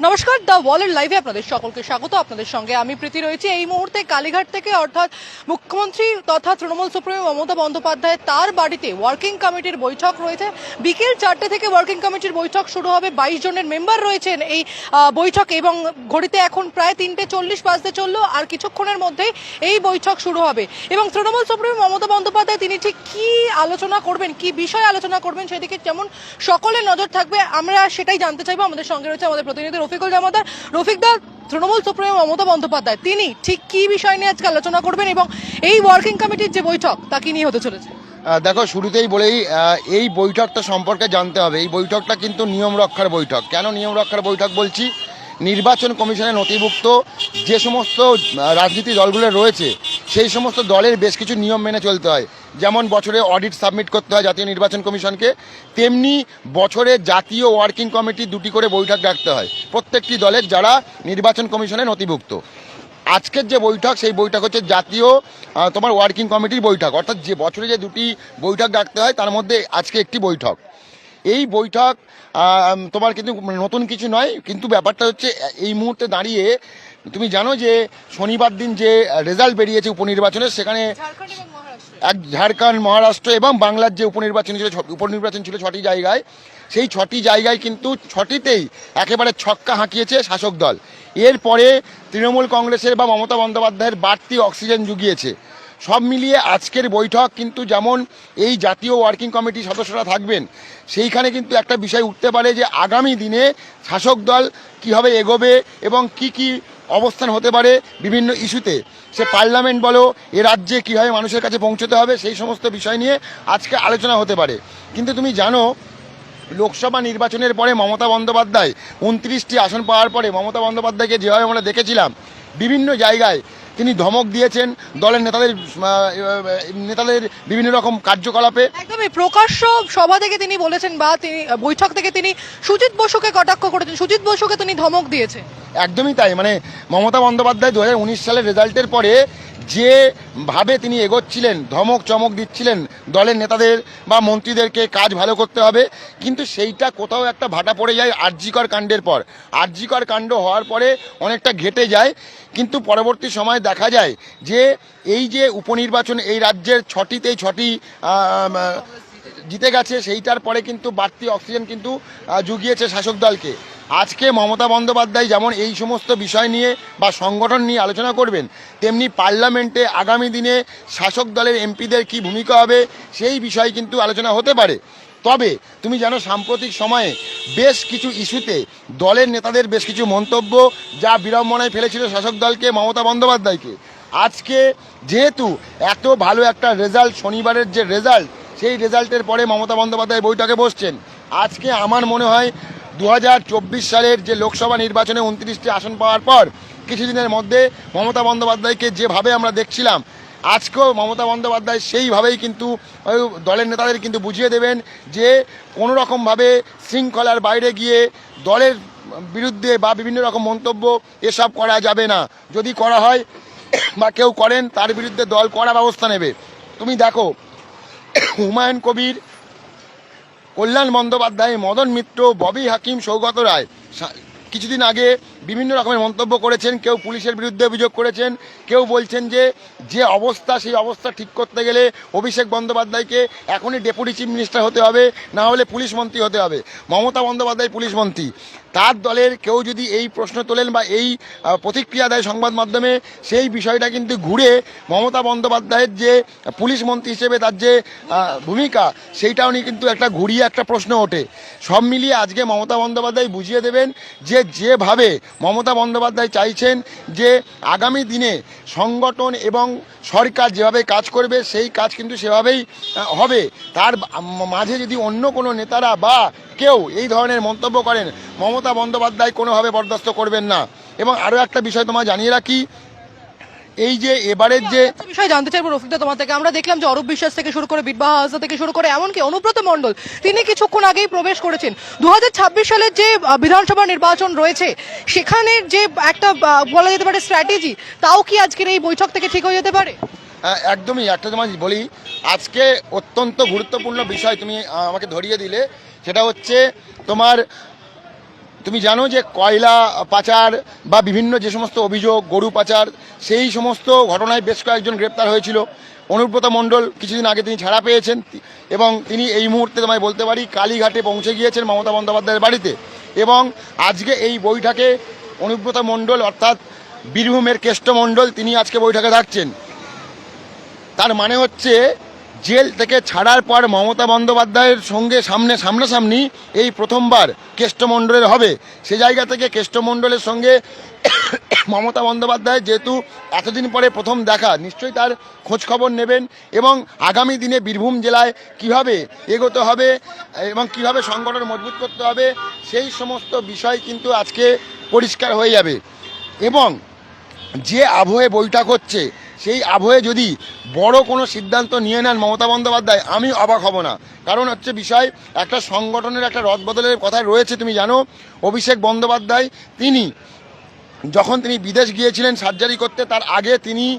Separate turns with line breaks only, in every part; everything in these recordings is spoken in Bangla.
নমস্কার দ্য ওয়ালের লাইভে আপনাদের সকলকে স্বাগত। আপনাদের সঙ্গে আমি প্রীতি রয়েছি। এই মুহূর্তে কালীঘাট থেকে অর্থাৎ মুখ্যমন্ত্রী তথা তৃণমূল সুপ্রিমো মমতা বন্দ্যোপাধ্যায় তার বাড়িতে ওয়ার্কিং কমিটির বৈঠক রয়েছে। বিকেল চারটে থেকে ওয়ার্কিং কমিটির বৈঠক শুরু হবে। বাইশ জনের মেম্বার রয়েছেন এই বৈঠকে এবং ঘড়িতে এখন প্রায় তিনটে চল্লিশ বাজতে চলল। আর কিছুক্ষণের মধ্যেই এই বৈঠক শুরু হবে। এবং তৃণমূল সুপ্রিমো মমতা বন্দ্যোপাধ্যায়, তিনি ঠিক কি আলোচনা করবেন, কি বিষয় আলোচনা করবেন, সেদিকে যেমন সকলের নজর থাকবে, আমরা সেটাই জানতে চাইব। আমাদের সঙ্গে রয়েছে আমাদের প্রতিনিধি রফিকুল জামাদার রফিকদা তৃণমূল সুপ্রিমো মমতা বন্দ্যোপাধ্যায়। তিনি ঠিক কি বিষয় নিয়ে আজকে আলোচনা করবেন এবং এই ওয়ার্কিং কমিটির যে বৈঠক, তা কি নিয়ে হতে চলেছে?
দেখো, শুরুতেই বলেই এই বৈঠকটা সম্পর্কে জানতে হবে। এই বৈঠকটা কিন্তু নিয়ম রক্ষার বৈঠক। কেন নিয়ম রক্ষার বৈঠক বলছি? নির্বাচন কমিশনে নথিভুক্ত যে সমস্ত রাজনীতি দলগুলো রয়েছে সেই সমস্ত দলের বেশ কিছু নিয়ম মেনে চলতে হয়। যেমন বছরে অডিট সাবমিট করতে হয় জাতীয় নির্বাচন কমিশনকে, তেমনি বছরে জাতীয় ওয়ার্কিং কমিটি দুটি করে বৈঠক ডাকতে হয়। প্রত্যেকটি দলের যারা নির্বাচন কমিশনে নথিভুক্ত। আজকের যে বৈঠক, সেই বৈঠক হচ্ছে জাতীয় তোমার ওয়ার্কিং কমিটির বৈঠক। অর্থাৎ যে বছরে যে দুটি বৈঠক ডাকতে হয়, তার মধ্যে আজকে একটি বৈঠক। এই বৈঠক তোমার কিন্তু নতুন কিছু নয়, কিন্তু ব্যাপারটা হচ্ছে, এই মুহূর্তে দাঁড়িয়ে তুমি জানো যে শনিবার দিন যে রেজাল্ট বেরিয়েছে উপনির্বাচনের সেখানে এক ঝাড়খণ্ড মহারাষ্ট্র এবং বাংলার যে উপনির্বাচন ছিল উপনির্বাচন ছিল ছটি জায়গায় সেই ছটি জায়গায় কিন্তু ছটিতেই একেবারে ছক্কা হাঁকিয়েছে শাসক দল। এরপরে তৃণমূল কংগ্রেসের বা মমতা বন্দ্যোপাধ্যায়ের বাড়তি অক্সিজেন জুগিয়েছে। সব মিলিয়ে আজকের বৈঠক কিন্তু যেমন এই জাতীয় ওয়ার্কিং কমিটির সদস্যরা থাকবেন সেইখানে কিন্তু একটা বিষয় উঠতে পারে যে আগামী দিনে শাসক দল কীভাবে এগোবে এবং কি কি অবস্থান হতে পারে বিভিন্ন ইস্যুতে। সে পার্লামেন্ট বলো, এ রাজ্যে কীভাবে মানুষের কাছে পৌঁছতে হবে, সেই সমস্ত বিষয় নিয়ে আজকে আলোচনা হতে পারে। কিন্তু তুমি জানো, লোকসভা নির্বাচনের পরে মমতা বন্দ্যোপাধ্যায় উনত্রিশটি আসন পাওয়ার পরে মমতা বন্দ্যোপাধ্যায়কে যেভাবে আমরা দেখেছিলাম, বিভিন্ন জায়গায় তিনি ধমক দিয়েছেন দলের নেতাদের নেতাদের বিভিন্ন রকম কার্যকলাপে।
একদমই প্রকাশ্য সভা থেকে তিনি বলেছেন বা তিনি বৈঠক থেকে তিনি সুজিত বসুকে কটাক্ষ করেছেন। সুজিত বসুকে তিনি ধমক দিয়েছেন।
একদমই তাই। মানে মমতা বন্দ্যোপাধ্যায় দু হাজার উনিশ সালের রেজাল্টের পরে যে ভাবে তিনি এগোচ্ছিলেন, ধমক চমক দিচ্ছিলেন দলের নেতাদের বা মন্ত্রীদেরকে কাজ ভালো করতে হবে, কিন্তু সেইটা কোথাও একটা ভাটা পড়ে যায় আর্যিকর কাণ্ডের পর। আর্যিকর কাণ্ড হওয়ার পরে অনেকটা ঘেটে যায়, কিন্তু পরবর্তী সময় দেখা যায় যে এই যে উপনির্বাচন এই রাজ্যের ছটিতে ছটি জিতে গেছে, সেইটার পরে কিন্তু বাড়তি অক্সিজেন কিন্তু জুগিয়েছে শাসক দলকে। আজকে মমতা বন্দ্যোপাধ্যায় যেমন এই সমস্ত বিষয় নিয়ে বা সংগঠন নিয়ে আলোচনা করবেন, তেমনি পার্লামেন্টে আগামী দিনে শাসক দলের এমপিদের কি ভূমিকা হবে, সেই বিষয় কিন্তু আলোচনা হতে পারে। তবে তুমি জানো, সাম্প্রতিক সময়ে বেশ কিছু ইস্যুতে দলের নেতাদের বেশ কিছু মন্তব্য যা বিড়ম্বনায় ফেলেছিল শাসক দলকে, মমতা বন্দ্যোপাধ্যায়কে। আজকে যেহেতু এত ভালো একটা রেজাল্ট শনিবারের যে রেজাল্ট সেই রেজাল্টের পরে মমতা বন্দ্যোপাধ্যায় বৈঠকে বসছেন। আজকে আমার মনে হয় দু হাজার চব্বিশ সালের যে লোকসভা নির্বাচনে উনত্রিশটি আসন পাওয়ার পর কিছুদিনের মধ্যে মমতা বন্দ্যোপাধ্যায়কে যেভাবে আমরা দেখছিলাম, আজকেও মমতা বন্দ্যোপাধ্যায় সেইভাবেই কিন্তু দলের নেতাদের কিন্তু বুঝিয়ে দেবেন যে কোনো রকমভাবে শৃঙ্খলার বাইরে গিয়ে দলের বিরুদ্ধে বা বিভিন্ন রকম মন্তব্য এসব করা যাবে না। যদি করা হয় বা কেউ করেন, তার বিরুদ্ধে দল কড়া ব্যবস্থা নেবে। তুমি দেখো হুমায়ুন কবির কল্যাণ বন্দ্যোপাধ্যায় মদন মিত্র ববি হাকিম সৌগত রায়। কিছুদিন আগে বিভিন্ন রকমের মন্তব্য করেছেন, কেউ পুলিশের বিরুদ্ধে অভিযোগ করেছেন, কেউ বলছেন যে যে অবস্থা, সেই অবস্থা ঠিক করতে গেলে অভিষেক বন্দ্যোপাধ্যায়কে এখনই ডেপুটি চিফ মিনিস্টার হতে হবে, না হলে পুলিশ মন্ত্রী হতে হবে। মমতা বন্দ্যোপাধ্যায় পুলিশ মন্ত্রী। তার দলের কেউ যদি এই প্রশ্ন তোলেন বা এই প্রতিক্রিয়া দেয় সংবাদ মাধ্যমে, সেই বিষয়টা কিন্তু ঘুরে মমতা বন্দ্যোপাধ্যায়ের যে পুলিশ মন্ত্রী হিসেবে তার যে ভূমিকা, সেইটাও নিয়ে কিন্তু একটা ঘুরিয়ে একটা প্রশ্ন ওঠে। সব মিলিয়ে আজকে মমতা বন্দ্যোপাধ্যায় বুঝিয়ে দেবেন যে, যেভাবে মমতা বন্দ্যোপাধ্যায় চাইছেন যে আগামী দিনে সংগঠন এবং সরকার যেভাবে কাজ করবে, সেই কাজ কিন্তু সেভাবেই হবে। তার মাঝে যদি অন্য কোনো নেতারা বা কেউ এই ধরনের মন্তব্য করেন, মমতা বন্দ্যোপাধ্যায় কোনোভাবে বরদাস্ত করবেন না। এবং আরও একটা বিষয় তোমায় জানিয়ে রাখি এই যে এবারের যে
বিষয় জানতে চাইব রফিকদা তোমার থেকে। আমরা দেখলাম যে অরূপ বিশ্বাস থেকে শুরু করে বিদ্যা হাজরা থেকে শুরু করে এমনকি অনুব্রত মণ্ডল তিনি কিছুক্ষণ আগেই প্রবেশ করেছেন। দু হাজার ছাব্বিশ সালের যে বিধানসভা নির্বাচন রয়েছে সেখানে যে একটা বলা যেতে পারে স্ট্র্যাটেজি তাও কি আজকের এই বৈঠক থেকে ঠিক হয়ে যেতে পারে?
হ্যাঁ, একদমই। একটা তোমায় বলি আজকে অত্যন্ত গুরুত্বপূর্ণ বিষয় তুমি আমাকে ধরিয়ে দিলে। সেটা হচ্ছে তোমার তুমি জানো যে কয়লা পাচার বা বিভিন্ন যে সমস্ত অভিযোগ, গরু পাচার, সেই সমস্ত ঘটনায় বেশ কয়েকজন গ্রেপ্তার হয়েছিল। অনুব্রত মণ্ডল কিছুদিন আগে তিনি ছাড়া পেয়েছেন এবং তিনি এই মুহূর্তে তোমায় বলতে পারি কালীঘাটে পৌঁছে গিয়েছেন মমতা বন্দ্যোপাধ্যায়ের বাড়িতে এবং আজকে এই বৈঠকে অনুব্রত মণ্ডল অর্থাৎ বীরভূমের কেষ্ট মণ্ডল তিনি আজকে বৈঠকে থাকছেন। তার মানে হচ্ছে জেল থেকে ছাড়ার পর মমতা বন্দ্যোপাধ্যায়ের সঙ্গে সামনে সামনাসামনি এই প্রথমবার কেষ্টমণ্ডলের হবে। সে জায়গা থেকে কেষ্টমণ্ডলের সঙ্গে মমতা বন্দ্যোপাধ্যায় যেহেতু এতদিন পরে প্রথম দেখা, নিশ্চয়ই তার খোঁজ খবর নেবেন এবং আগামী দিনে বীরভূম জেলায় কীভাবে এগোতে হবে এবং কীভাবে সংগঠন মজবুত করতে হবে, সেই সমস্ত বিষয় কিন্তু আজকে পরিষ্কার হয়ে যাবে। এবং যে আবহে বৈঠক হচ্ছে সেই আবহে যদি বড় কোনো সিদ্ধান্ত নিয়ে নেন মমতা বন্দ্যোপাধ্যায়, আমি অবাক হব না। কারণ হচ্ছে বিষয়, একটা সংগঠনের একটা রদবদলের কথা রয়েছে, তুমি জানো, অভিষেক বন্দ্যোপাধ্যায়, তিনি যখন তিনি বিদেশ গিয়েছিলেন সার্জারি করতে, তার আগে তিনি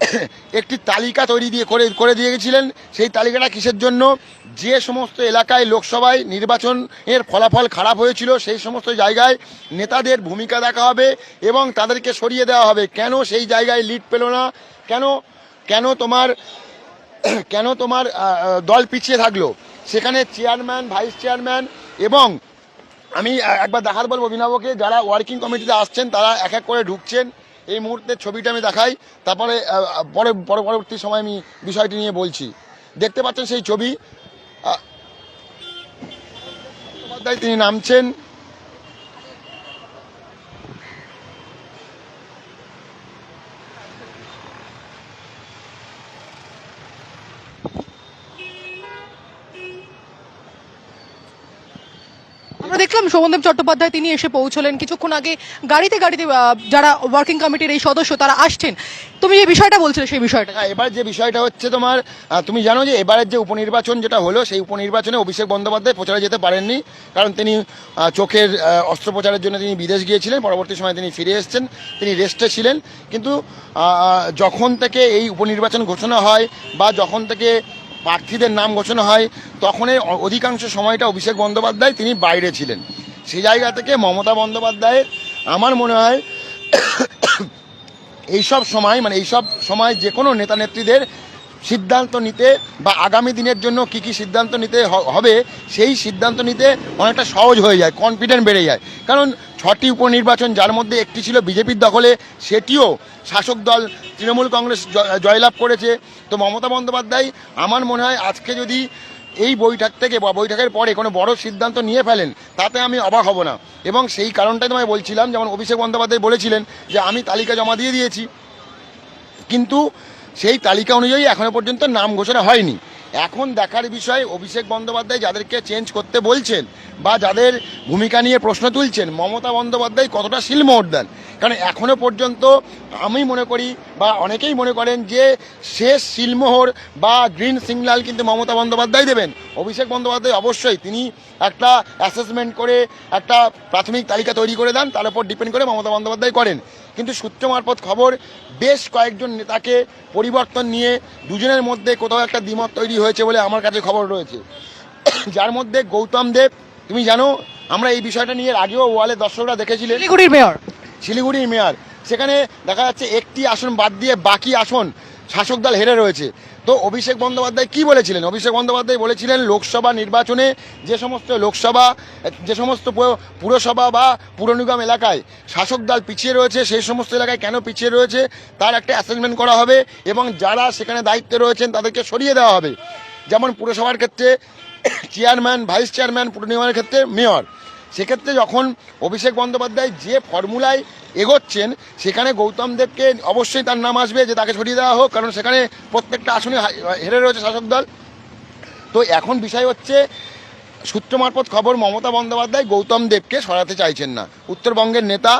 একটি তালিকা তৈরি দিয়ে করে করে দিয়ে গেছিলেন সেই তালিকাটা কিসের জন্য? যে সমস্ত এলাকায় লোকসভায় নির্বাচনের ফলাফল খারাপ হয়েছিল, সেই সমস্ত জায়গায় নেতাদের ভূমিকা দেখা হবে এবং তাদেরকে সরিয়ে দেওয়া হবে। কেন সেই জায়গায় লিড পেল না? কেন কেন তোমার কেন তোমার দল পিছিয়ে থাকল? সেখানে চেয়ারম্যান, ভাইস চেয়ারম্যান এবং আমি একবার দেখার বলব অভিনবকে, যারা ওয়ার্কিং কমিটিতে আসছেন, তারা এক এক করে ঢুকছেন। এই মুহূর্তে ছবিটা আমি দেখাই, তারপরে পরে পরে, পরবর্তী সময় আমি বিষয়টি নিয়ে বলছি। দেখতে পাচ্ছেন সেই ছবি তিনি নামছেন
আমরা দেখলাম শোভনদেব চট্টোপাধ্যায়, তিনি এসে পৌঁছলেন। কিছুক্ষণ আগে গাড়িতে গাড়িতে যারা ওয়ার্কিং কমিটির এই সদস্য, তারা আসছেন। তুমি যে বিষয়টা বলছিলে, সেই বিষয়টা।
হ্যাঁ এবার যে বিষয়টা হচ্ছে তোমার তুমি জানো যে এবারের যে উপনির্বাচন যেটা হলো, সেই উপনির্বাচনে অভিষেক বন্দ্যোপাধ্যায় প্রচারে যেতে পারেননি। কারণ তিনি চোখের অস্ত্রোপচারের জন্য তিনি বিদেশ গিয়েছিলেন। পরবর্তী সময় তিনি ফিরে এসেছেন। তিনি রেস্টে ছিলেন। কিন্তু যখন থেকে এই উপনির্বাচন ঘোষণা হয় বা যখন থেকে প্রার্থীদের নাম ঘোষণা হয় তখনই অধিকাংশ সময়টা অভিষেক বন্দ্যোপাধ্যায় তিনি বাইরে ছিলেন। সেই জায়গা থেকে মমতা বন্দ্যোপাধ্যায়ের আমার মনে হয় এইসব সময় মানে এইসব সময় যে কোনো নেতা নেত্রীদের সিদ্ধান্ত নিতে বা আগামী দিনের জন্য কি কি সিদ্ধান্ত নিতে হবে, সেই সিদ্ধান্ত নিতে অনেকটা সহজ হয়ে যায় কনফিডেন্ট বেড়ে যায়। কারণ ছটি উপনির্বাচন যার মধ্যে একটি ছিল বিজেপির দখলে, সেটিও শাসক দল তৃণমূল কংগ্রেস জয়লাভ করেছে। তো মমতা বন্দ্যোপাধ্যায়, আমার মনে হয় আজকে যদি এই বৈঠক থেকে বা বৈঠকের পরে কোনো বড় সিদ্ধান্ত নিয়ে ফেলেন, তাতে আমি অবাক হব না। এবং সেই কারণটাই তোমায় বলছিলাম, যেমন অভিষেক বন্দ্যোপাধ্যায় বলেছিলেন যে, আমি তালিকা জমা দিয়ে দিয়েছি। কিন্তু সেই তালিকা অনুযায়ী এখনও পর্যন্ত নাম ঘোষণা হয়নি। এখন দেখার বিষয়, অভিষেক বন্দ্যোপাধ্যায় যাদেরকে চেঞ্জ করতে বলছেন বা যাদের ভূমিকা নিয়ে প্রশ্ন তুলছেন, মমতা বন্দ্যোপাধ্যায় কতটা শিলমোহর দেন? কারণ এখনও পর্যন্ত আমি মনে করি বা অনেকেই মনে করেন যে শেষ শিলমোহর বা গ্রিন সিগন্যাল কিন্তু মমতা বন্দ্যোপাধ্যায় দেবেন। অভিষেক বন্দ্যোপাধ্যায় অবশ্যই তিনি একটা অ্যাসেসমেন্ট করে একটা প্রাথমিক তালিকা তৈরি করে দেন, তার উপর ডিপেন্ড করে মমতা বন্দ্যোপাধ্যায় করেন। কিন্তু সূত্র মারফত খবর বেশ কয়েকজন নেতাকে পরিবর্তন নিয়ে দুজনের মধ্যে কোথাও একটা দ্বিমত তৈরি হয়েছে বলে আমার কাছে খবর রয়েছে। যার মধ্যে গৌতম দেব তুমি জানো আমরা এই বিষয়টা নিয়ে আগেও ওয়ালে দর্শকরা দেখেছিলেন।
শিলিগুড়ির মেয়র।
শিলিগুড়ির মেয়র। সেখানে দেখা যাচ্ছে একটি আসন বাদ দিয়ে বাকি আসন শাসক দল হেরে রয়েছে। তো অভিষেক বন্দ্যোপাধ্যায় কি বলেছিলেন? অভিষেক বন্দ্যোপাধ্যায় বলেছিলেন, লোকসভা নির্বাচনে যে সমস্ত লোকসভা, যে সমস্ত পুরসভা বা পুর নিগম এলাকায় শাসক দল পিছিয়ে রয়েছে, সেই সমস্ত এলাকায় কেন পিছিয়ে রয়েছে, তার একটা অ্যাসেসমেন্ট করা হবে এবং যারা সেখানে দায়িত্বে রয়েছেন তাদেরকে সরিয়ে দেওয়া হবে। যেমন পুরসভার ক্ষেত্রে চেয়ারম্যান ভাইস চেয়ারম্যান পুর নিগমের ক্ষেত্রে মেয়র সেক্ষেত্রে যখন অভিষেক বন্দ্যোপাধ্যায় যে ফর্মুলায় এগোচ্ছেন, সেখানে গৌতম দেবকে অবশ্যই তার নাম আসবে যে তাকে সরিয়ে দেওয়া হোক, কারণ সেখানে প্রত্যেকটা আসনে হেরে রয়েছে শাসক দল। তো এখন বিষয় হচ্ছে, সূত্র মারফত খবর মমতা বন্দ্যোপাধ্যায় গৌতম দেবকে সরাতে চাইছেন না। উত্তরবঙ্গের নেতা,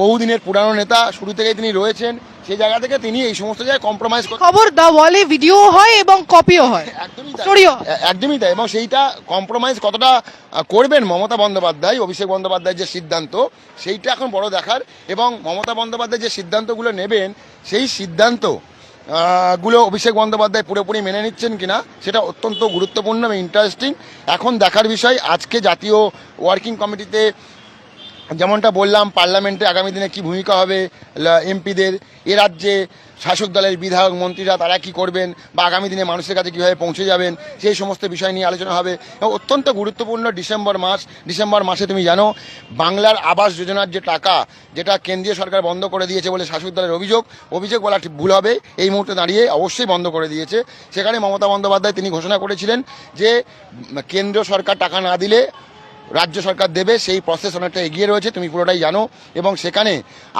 বহুদিনের পুরানো নেতা, শুরু থেকেই তিনি রয়েছেন। সেই জায়গা থেকে তিনি এই সমস্ত জায়গায় কম্প্রোমাইজ
খবর দা ওয়ালে ভিডিও হয় এবং কপিও হয়।
একদমই তাই।
স্টোরিও
একদমই তাই। এবং সেইটা কম্প্রোমাইজ কতটা করবেন মমতা বন্দ্যোপাধ্যায় অভিষেক বন্দ্যোপাধ্যায়ের যে সিদ্ধান্ত সেইটা এখন বড় দেখার। এবং মমতা বন্দ্যোপাধ্যায় যে সিদ্ধান্তগুলো নেবেন সেই সিদ্ধান্তগুলো অভিষেক বন্দ্যোপাধ্যায় পুরোপুরি মেনে নিচ্ছেন কিনা সেটা অত্যন্ত গুরুত্বপূর্ণ এবং ইন্টারেস্টিং এখন দেখার বিষয় আজকে জাতীয় ওয়ার্কিং কমিটিতে যেমনটা বললাম, পার্লামেন্টে আগামী দিনে কি ভূমিকা হবে এমপিদের, এ রাজ্যে শাসক দলের বিধায়ক, মন্ত্রীরা তারা কি করবেন বা আগামী দিনে মানুষের কাছে কীভাবে পৌঁছে যাবেন, সেই সমস্ত বিষয় নিয়ে আলোচনা হবে। এবং অত্যন্ত গুরুত্বপূর্ণ ডিসেম্বর মাস, ডিসেম্বর মাসে তুমি জানো, বাংলার আবাস যোজনার যে টাকা, যেটা কেন্দ্রীয় সরকার বন্ধ করে দিয়েছে বলে শাসক দলের অভিযোগ অভিযোগ বলা ভুল হবে, এই মুহূর্তে দাঁড়িয়ে অবশ্যই বন্ধ করে দিয়েছে। সেখানে মমতা বন্দ্যোপাধ্যায় তিনি ঘোষণা করেছিলেন যে কেন্দ্র সরকার টাকা না দিলে রাজ্য সরকার দেবে, সেই প্রসেস অনেকটা এগিয়ে রয়েছে, তুমি পুরোটাই জানো। এবং সেখানে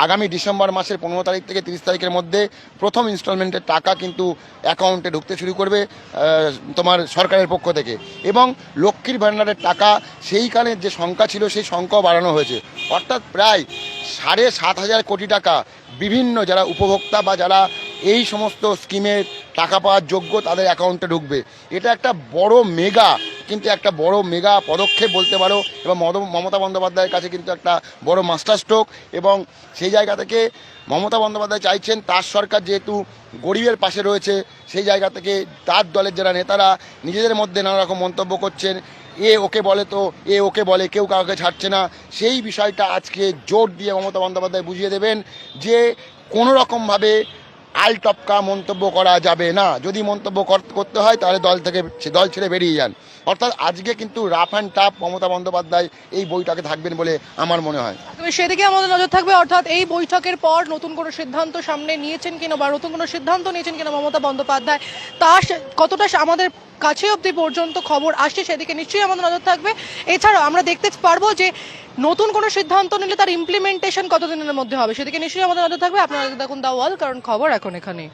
আগামী ডিসেম্বর মাসের পনেরো তারিখ থেকে তিরিশ তারিখের মধ্যে প্রথম ইনস্টলমেন্টের টাকা কিন্তু অ্যাকাউন্টে ঢুকতে শুরু করবে তোমার সরকারের পক্ষ থেকে। এবং লক্ষ্মীর ভাণ্ডারের টাকা সেইখানের যে সংখ্যা ছিল, সেই সংখ্যাও বাড়ানো হয়েছে। অর্থাৎ প্রায় সাড়ে সাত হাজার কোটি টাকা বিভিন্ন যারা উপভোক্তা বা যারা এই সমস্ত স্কিমের টাকা পাওয়ার যোগ্য, তাদের অ্যাকাউন্টে ঢুকবে। এটা একটা বড় মেগা কিন্তু একটা বড় মেগা পদক্ষেপ বলতে পারো, এবং মমতা বন্দ্যোপাধ্যায়ের কাছে কিন্তু একটা বড় মাস্টার স্ট্রোক এবং সেই জায়গা থেকে মমতা বন্দ্যোপাধ্যায় চাইছেন তার সরকার যেহেতু গরিবের পাশে রয়েছে, সেই জায়গা থেকে তার দলের যারা নেতারা নিজেদের মধ্যে নানা রকম মন্তব্য করছেন, এ ওকে বলে তো, এ ওকে বলে, কেউ কাউকে ছাড়ছে না, সেই বিষয়টা আজকে জোর দিয়ে মমতা বন্দ্যোপাধ্যায় বুঝিয়ে দেবেন যে কোনো রকমভাবে আল টপকা মন্তব্য করা যাবে না। যদি মন্তব্য করতে হয়, তাহলে দল থেকে দল ছেড়ে বেরিয়ে যান। অর্থাৎ আজকে কিন্তু rough and tough Mamata Bandyopadhyay এই বৈঠকে থাকবেন বলে আমার মনে হয়।
সেদিকে আমাদের নজর থাকবে, অর্থাৎ এই বৈঠকের পর নতুন কোনো সিদ্ধান্ত সামনে নিয়েছেন কিনা বা নতুন কোনো সিদ্ধান্ত নিয়েছেন কিনা মমতা বন্দ্যোপাধ্যায়, তা কতটা আমাদের কাছে অবধি পর্যন্ত খবর আসছে, সেদিকে নিশ্চয়ই আমাদের নজর থাকবে। এছাড়াও আমরা দেখতে পারব যে নতুন কোনো সিদ্ধান্ত নিলে তার ইমপ্লিমেন্টেশন কতদিনের মধ্যে হবে, সেদিকে নিশ্চয়ই আমাদের নজর থাকবে। আপনারা দেখুন দা ওয়াল কারণ খবর এখন এখানে